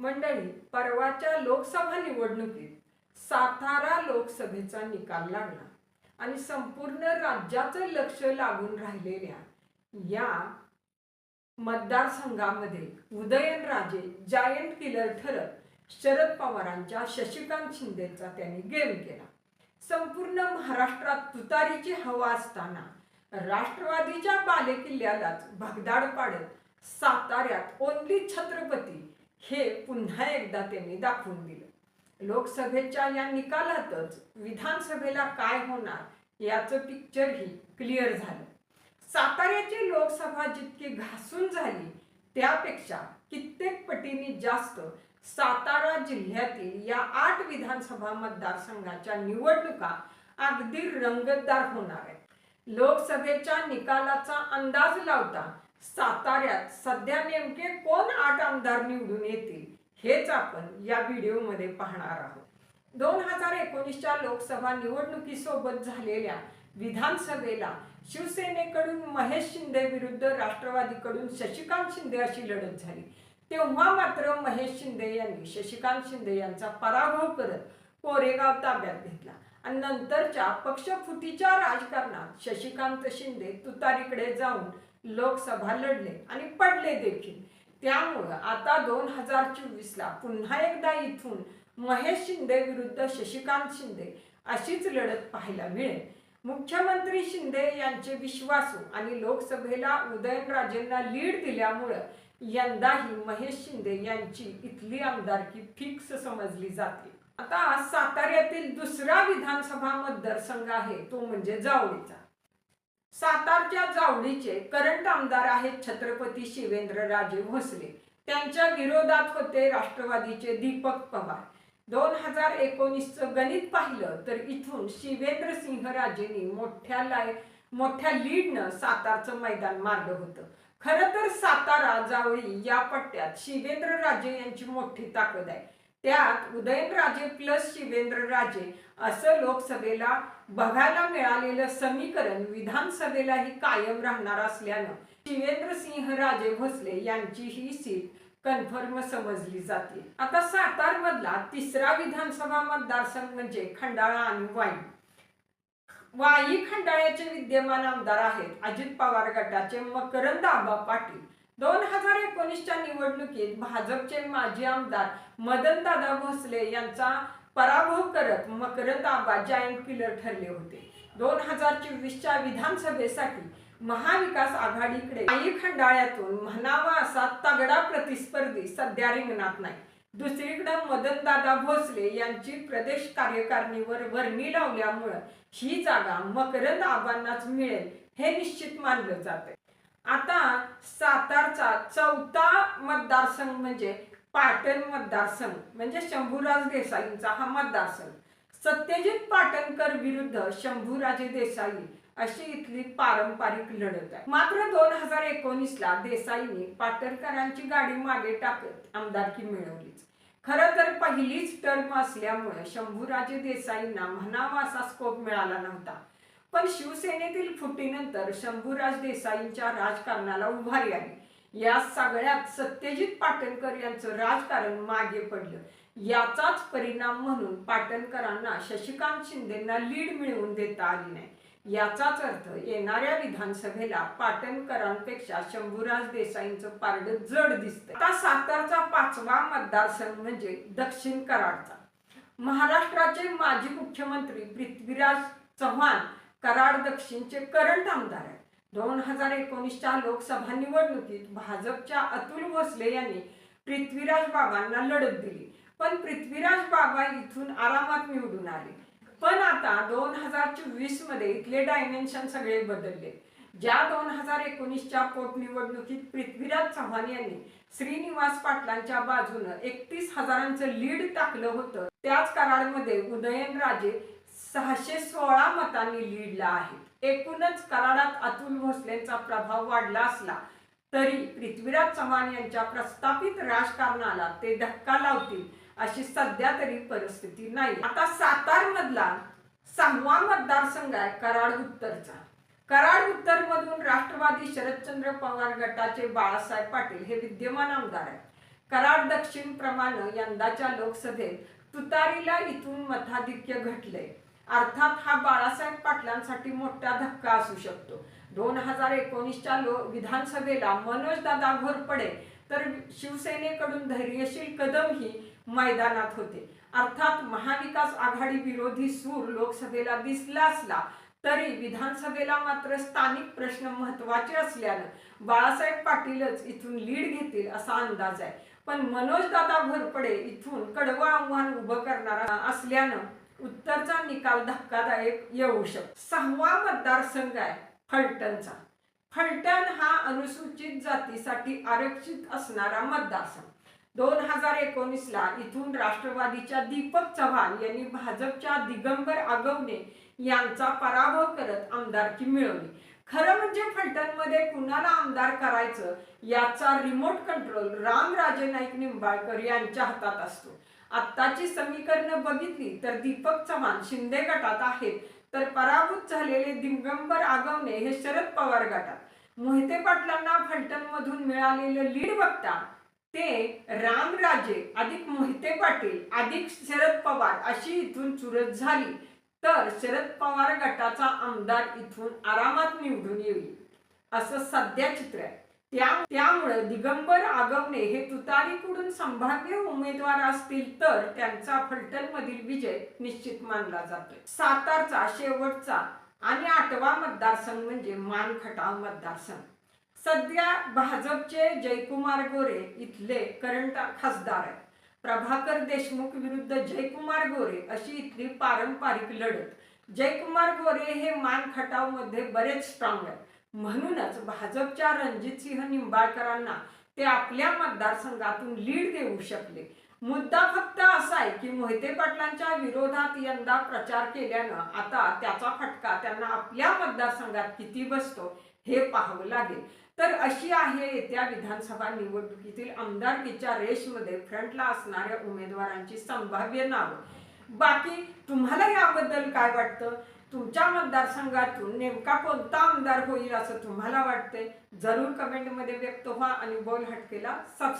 मंडळी परवाच्या लोकसभा निवडणुकीत सातारा लोकसभेचा निकाल लागला आणि संपूर्ण राज्याचं लक्ष लागून राहिलेल्या या मतदारसंघामध्ये उदयनराजे जायंट किलर ठरत शरद पवारांच्या शशिकांत शिंदेचा त्यांनी गेम केला. संपूर्ण महाराष्ट्रात तुतारीची हवा असताना राष्ट्रवादीच्या बालेकिल्ल्यालाच भगदाड पाडत साताऱ्यात ओनली छत्र पुन्हा एकदा त्यांनी दाखवून दिलं. लोकसभेच्या या निकालातच विधानसभेला काय होणार याचं पिक्चरही क्लिअर झालं. साताऱ्याची लोकसभा जितकी घासून झाली त्यापेक्षा कित्येक पटीने जास्त सातारा जिल्ह्यातील या आठ विधानसभा मतदारसंघाच्या निवडणुका अगदी रंगतदार होणार आहेत. लोकसभेच्या निकालाचा अंदाज लावता साताऱ्यात सध्या नेमके कोण आठ आमदार निवडून येतील हेच आपण या व्हिडिओमध्ये पाहणार आहोत. दोन हजार एकोणीसच्या लोकसभा निवडणुकीसोबत झालेल्या विधानसभेला शिवसेनेकडून महेश शिंदे विरुद्ध राष्ट्रवादीकडून शशिकांत शिंदे अशी लढत झाली. तेव्हा मात्र महेश शिंदे यांनी शशिकांत शिंदे यांचा पराभव करत कोरेगाव ताब्यात घेतला. आणि नंतरच्या पक्षफुटीच्या राजकारणात शशिकांत शिंदे तुतारीकडे जाऊन लोकसभा लढले आणि पडले देखील. त्यामुळं आता दोन हजार चोवीसला पुन्हा एकदा इथून महेश शिंदे विरुद्ध शशिकांत शिंदे अशीच लढत पाहायला मिळेल. मुख्यमंत्री शिंदे यांचे विश्वासू आणि लोकसभेला उदयनराजेंना लीड दिल्यामुळं यंदाही महेश शिंदे यांची इथली आमदारकी फिक्स समजली जाते. आता साताऱ्यातील दुसरा विधानसभा मतदारसंघ आहे तो म्हणजे जावळीचा. सातारच्या जावळीचे करंट आमदार आहेत छत्रपती शिवेंद्रराजे भोसले. त्यांच्या विरोधात होते राष्ट्रवादीचे दीपक पवार. दोन हजार एकोणीसचं गणित पाहिलं तर इथून शिवेंद्र सिंह राजेंनी मोठ्या लाय मोठ्या लीडनं सातारचं मैदान मारलं होतं. खरं तर सातारा जावळी या पट्ट्यात शिवेंद्रराजे यांची मोठी ताकद आहे. त्यात उदयनराजे प्लस शिवेंद्र राजे असं लोकसभेला बघायला मिळालेलं समीकरण विधानसभेलाही कायम राहणार असल्यानं शिवेंद्र सिंह राजे भोसले यांची ही सीट कन्फर्म समजली जाते. आता सातार मधला तिसरा विधानसभा मतदारसंघ म्हणजे खंडाळा आणि वाई. वाई खंडाळ्याचे विद्यमान आमदार आहेत अजित पवार गटाचे मकरंद आबा पाटील. दोन हजार एकोणीसच्या निवडणुकीत भाजपचे माजी आमदार मदनदादा भोसले यांचा पराभव करत मकरंद आबा जायंट किलर ठरले होते. दोन हजार चोवीसच्या विधानसभेसाठी महाविकास आघाडीकडे काही खंडाळ्यातून म्हणावा असा तगडा प्रतिस्पर्धी सध्या रिंगणात नाही. दुसरीकडे मदनदादा भोसले यांची प्रदेश कार्यकारिणीवर वर्णी लावल्यामुळं ही जागा मकरंद आबांनाच मिळेल हे निश्चित मानलं जाते आता सातारचा चौथा मतदारसंघ म्हणजे पाटण मतदारसंघ म्हणजे शंभूराज देसाईंचा हा मतदारसंघ. सत्यजित पाटणकर विरुद्ध शंभूराजे देसाई अशी इथली पारंपरिक लढत आहे. मात्र दोन हजार एकोणीस ला देसाईंनी पाटणकरांची गाडी मागे टाकत आमदारकी मिळवलीच. खरं तर पहिलीच टर्म असल्यामुळे शंभूराजे देसाईंना म्हणावा असा स्कोप मिळाला नव्हता. पण शिवसेनेतील फुटीनंतर शंभूराज देसाईंच्या राजकारणाला उभारी आली. या सगळ्यात सत्यजित पाटणकर यांचं राजकारण मागे पडलं. याचाच परिणाम म्हणून पाटणकरांना शशिकांत शिंदेना लीड मिळवून देता आली नाही. याचाच अर्थ येणाऱ्या विधानसभेला पाटणकरांपेक्षा शंभूराज देसाईंचं पारड जड दिसतं आता सातारचा पाचवा मतदारसंघ म्हणजे दक्षिण कराडचा. महाराष्ट्राचे माजी मुख्यमंत्री पृथ्वीराज चव्हाण कराड दक्षिणचे करंट आमदार आहेत. दोन हजार एकोणीसच्या लोकसभा निवडणुकीत भाजपच्या अतुल भोसले यांनी पृथ्वीराज बाबांना लढत दिली. पण पृथ्वीराज बाबा इथून आरामात निवडून आले. पण आता दोन हजार चोवीसमध्ये इथले डायमेन्शन सगळे बदलले. ज्या दोन हजार एकोणीसच्या पोटनिवडणुकीत पृथ्वीराज चव्हाण यांनी श्रीनिवास पाटलांच्या बाजूनं एकतीस हजारांचं लीड टाकलं होतं त्याच कराडमध्ये उदयनराजे सहाशे सोळा मतांनी लीडला आहे. एकूणच कराडात अतुल भोसलेंचा प्रभाव वाढला असला तरी पृथ्वीराज चव्हाण यांच्या प्रस्थापित राजकारणाला ते धक्का लावतील अशी सध्या तरी परिस्थिती नाही. आता सातार मधला सहावा मतदारसंघ आहे कराड उत्तरचा. कराड उत्तर मधून राष्ट्रवादी शरदचंद्र पवार गटाचे बाळासाहेब पाटील हे विद्यमान आमदार आहेत. कराड दक्षिण प्रमाण यंदाच्या लोकसभेत तुतारीला इथून मताधिक्य घटलंय. अर्थात हा बाळासाहेब पाटलांसाठी मोठा धक्का असू शकतो. दोन हजार एकोणीसच्या लो विधानसभेला मनोजदादा घोरपडे तर शिवसेनेकडून धैर्यशील कदम ही मैदानात होते. अर्थात महाविकास आघाडी विरोधी सूर लोकसभेला दिसला असला तरी विधानसभेला मात्र स्थानिक प्रश्न महत्त्वाचे असल्यानं बाळासाहेब पाटीलच इथून लीड घेतील असा अंदाज आहे. पण मनोजदादा घोरपडे इथून कडवं आव्हान उभं करणारा असल्यानं उत्तरचा निकाल धक्कादायक येऊ शकतो. सहावा मतदारसंघ आहे फलटणचा. फलटण हा अनुसूचित जातीसाठी आरक्षित असणारा मतदारसंघ. दोन हजार एकोणीसला इथून राष्ट्रवादीच्या दीपक चव्हाण यांनी भाजपच्या दिगंबर आगवणे यांचा पराभव करत आमदारकी मिळवली. खरं म्हणजे फलटणमध्ये कुणाला आमदार करायचं याचा रिमोट कंट्रोल रामराजे नाईक निंबाळकर यांच्या हातात असतो. आत्ताची समीकरणं बघितली तर दीपक चव्हाण शिंदे गटात आहेत. तर पराभूत झालेले दिगंबर आगवणे हे शरद पवार गटात. मोहिते पाटलांना फलटणमधून मिळालेलं लीड बघता ते रामराजे अधिक मोहिते पाटील अधिक शरद पवार अशी इथून चुरत झाली. तर शरद पवार गटाचा आमदार इथून आरामात निवडून येईल. असं सध्या चित्र आहे. त्या त्यामुळे दिगंबर आगवणे हे तुतारीकडून संभाव्य उमेदवार असतील तर त्यांचा फलटण मधील विजय निश्चित मानला जातोय. सातारचा शेवटचा आणि आठवा मतदारसंघ म्हणजे मानखटाव मतदारसंघ. सध्या भाजपचे जयकुमार गोरे इथले करंट खासदार आहेत. प्रभाकर देशमुख विरुद्ध जयकुमार गोरे अशी इथली पारंपरिक लढत. जयकुमार गोरे हे मान खटावमध्ये बरेच स्ट्रॉंग आहेत. म्हणूनच भाजपच्या रणजितसिंह निंबाळकरांना ते आपल्या मतदारसंघातून लीड देऊ शकले. मुद्दा फक्त असा आहे की मोहिते पाटलांच्या विरोधात यंदा प्रचार केल्यानं आता त्याचा फटका त्यांना आपल्या मतदारसंघात किती बसतो हे पाहावं लागेल. तर अशी आहे येत्या विधानसभा निवडणुकीतील आमदारकीच्या रेसमध्ये फ्रंटला असणाऱ्या उमेदवारांची संभाव्य नावं. बाकी तुम्हाला याबद्दल काय वाटतं? तुमच्या मतदारसंघातून नेमका कोणता आमदार होईल असं तुम्हाला वाटतंय? जरूर कमेंटमध्ये व्यक्त व्हा आणि बोल हटकेला सबस्क्राईब